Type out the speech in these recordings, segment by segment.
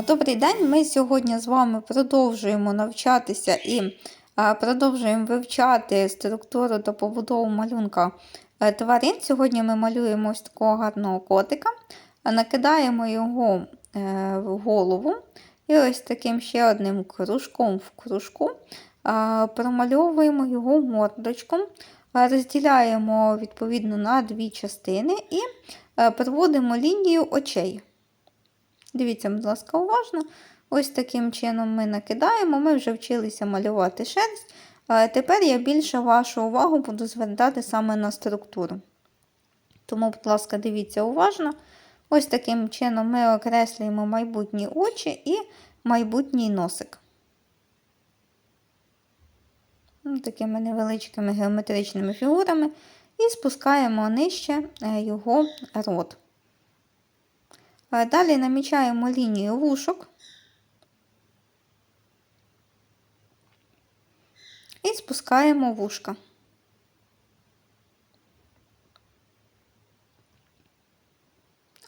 Добрий день! Ми сьогодні з вами продовжуємо навчатися і продовжуємо вивчати структуру та побудову малюнка е, тварин. Сьогодні ми малюємо ось такого гарного котика, накидаємо його е, в голову і ось таким ще одним кружком в кружку промальовуємо його мордочку, розділяємо відповідно на дві частини і е, проводимо лінію очей. Дивіться, будь ласка, уважно. Ось таким чином ми накидаємо. Ми вже вчилися малювати шерсть. Тепер я більше вашу увагу буду звертати саме на структуру. Тому, будь ласка, дивіться уважно. Ось таким чином ми окреслюємо майбутні очі і майбутній носик. Такими невеличкими геометричними фігурами. І спускаємо нижче е, його рот. Далі намічаємо лінію вушок і спускаємо вушка.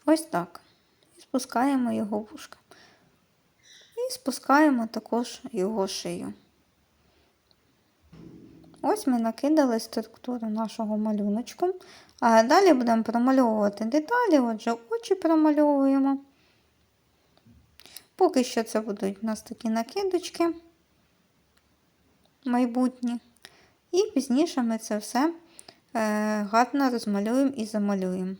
Ось так. І спускаємо його вушка. І спускаємо також його шию. Ось ми накидали структуру нашого малюночку. А далі будемо промальовувати деталі, отже, очі промальовуємо. Поки що це будуть у нас такі накидочки майбутні. І пізніше ми це все е, гарно розмалюємо і замалюємо.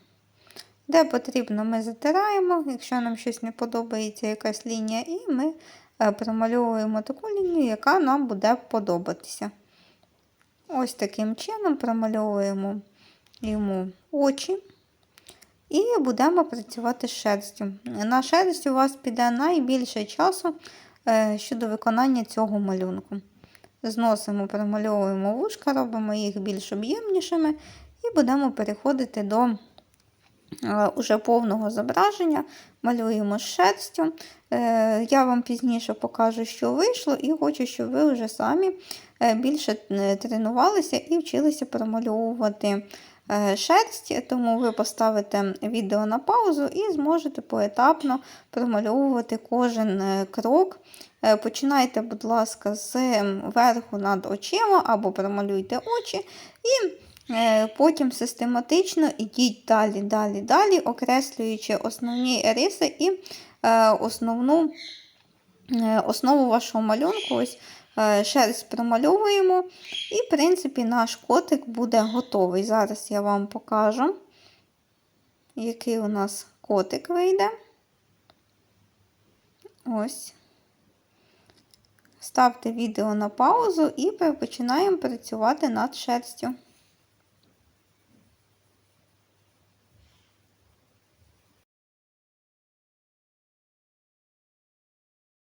Де потрібно, ми затираємо, якщо нам щось не подобається, якась лінія, і ми е, промальовуємо таку лінію, яка нам буде подобатися. Ось таким чином промальовуємо йому очі. І будемо працювати з шерстю. На шерсть у вас піде найбільше часу е, щодо виконання цього малюнку. Зносимо, промальовуємо вушка, робимо їх більш об'ємнішими і будемо переходити до уже повного зображення, малюємо шерстю. Е, я вам пізніше покажу, що вийшло, і хочу, щоб ви вже самі більше тренувалися і вчилися промальовувати Е, шерсть, тому ви поставите відео на паузу і зможете поетапно промальовувати кожен е, крок. Е, починайте, будь ласка, з верху над очима або промалюйте очі. І потім систематично йдіть далі, далі, далі, окреслюючи основні риси і основну основу вашого малюнку. Ось Е, шерсть промальовуємо, і, в принципі, наш котик буде готовий. Зараз я вам покажу, який у нас котик вийде. Ось. Ставте відео на паузу і починаємо працювати над шерстю.